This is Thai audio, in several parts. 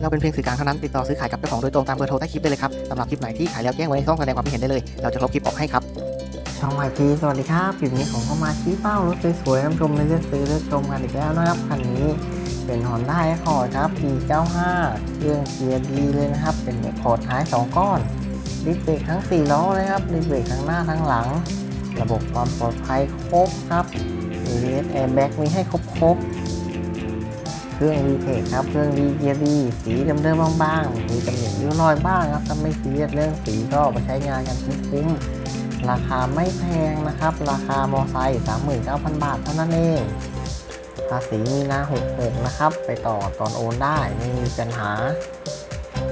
เราเป็นเพียงสื่อกลางเท่านั้นติดต่อซื้อขายกับเจ้าของโดยตรงตามเบอร์โทรใต้คลิปได้เลยครับสำหรับคลิปไหนที่ขายแล้วแจ้งไว้ในช่องแสดงความคิดเห็นได้เลย เราจะลบคลิปออกให้ครับช่องไอทีสวัสดีครับคลิปนี้ของเข้ามาชี้เป้ารถสวยๆน้ำชมในเลือกซื้อเลือกชมกันอีกแล้วนะครับคันนี้เป็น Honda Accord ครับ E95 เครื่องเกียร์ดีเลยนะครับ เป็นพอร์ตท้าย 2 ก้อนดิสเบรกทั้ง 4 ล้อเลยครับดิสเบรกทั้งหน้าทั้งหลัง ระบบความปลอดภัยครบครับ ABS Airbag มีให้ครบครบๆ รื่อง v t e c คครับ เครื่องดีเกียร์ดีสีเดิมๆบางๆมีตำหนิริ้วรอยบ้างครับถ้าไม่ซีเรียสเรื่องสีก็ไปใช้งานกันคุ้มๆราคาไม่แพงนะครับ ราคามอไซค์39,000 บาทเท่านั้นเองภาษีมีนา66นะครับ ไปต่อตอนโอนได้ไม่มีปัญหา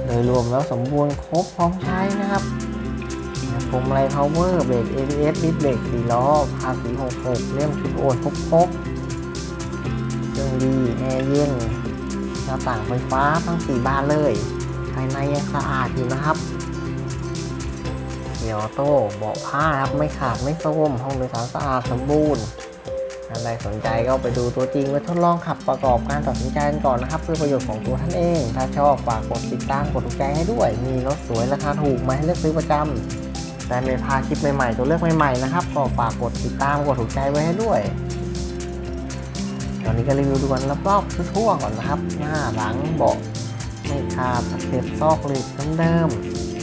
โดยรวมแล้วสมบูรณ์ครบพร้อมใช้นะครับพวงมาลัยพาวเวอร์เบรก ABS ดิสเบรก4ล้อภาษี66เล่มชุดโอนครบ ดีแอร์เย็นหน้าต่างไฟฟ้าทั้ง4บานเลย ภายในยังสะอาดอยู่นะครับเกียร์ออโต้เบาะผ้าครับไม่ขาดไม่โทมห้องโดยสารสะอาดสมบูรณ์ท่านใดสนใจก็ไปดูตัวจริงไว้ทดลองขับประกอบการตัดสินใจกันก่อนนะครับ เพื่อประโยชน์ของตัวท่านเอง ถ้าชอบฝากกดติดตามกดถูกใจให้ด้วย มีรถสวยราคาถูกมาให้เลือกซื้อประจำแต่ไม่พลาดคลิปใหม่ๆ ตัวเลือกใหม่ๆนะครับก็ฝากกดติดตามกดถูกใจไว้ให้ด้วย ตอนนี้ก็รีวิวดูกันรอบๆทั่วๆก่อนนะครับ หน้าหลังเบาะไม่ขาดเข็บซอกเหล็กเดิม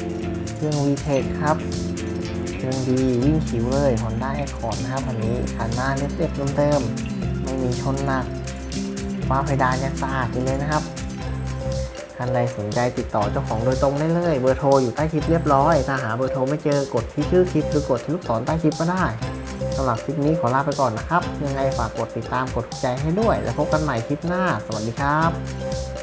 ๆเครื่อง VTEC คครับเครื่องดีวิ่งขิวเลย Honda Accord นะครับคันนี้คันหน้าเรียบๆเดิมๆไม่มีชนหนักฟ้าเพดานยังสะอาดอยู่เลยนะครับท่านใดสนใจติดต่อเจ้าของโดยตรงได้เลย เบอร์โทรอยู่ใต้คลิปเรียบร้อย ถ้าหาเบอร์โทรไม่เจอกดที่ชื่อคลิปหรือกดที่ลูกศรใต้คลิปก็ได้ สำหรับคลิปนี้ขอลาไปก่อนนะครับ ยังไงฝากกดติดตามกดใจให้ด้วย แล้วพบกันใหม่คลิปหน้า สวัสดีครับ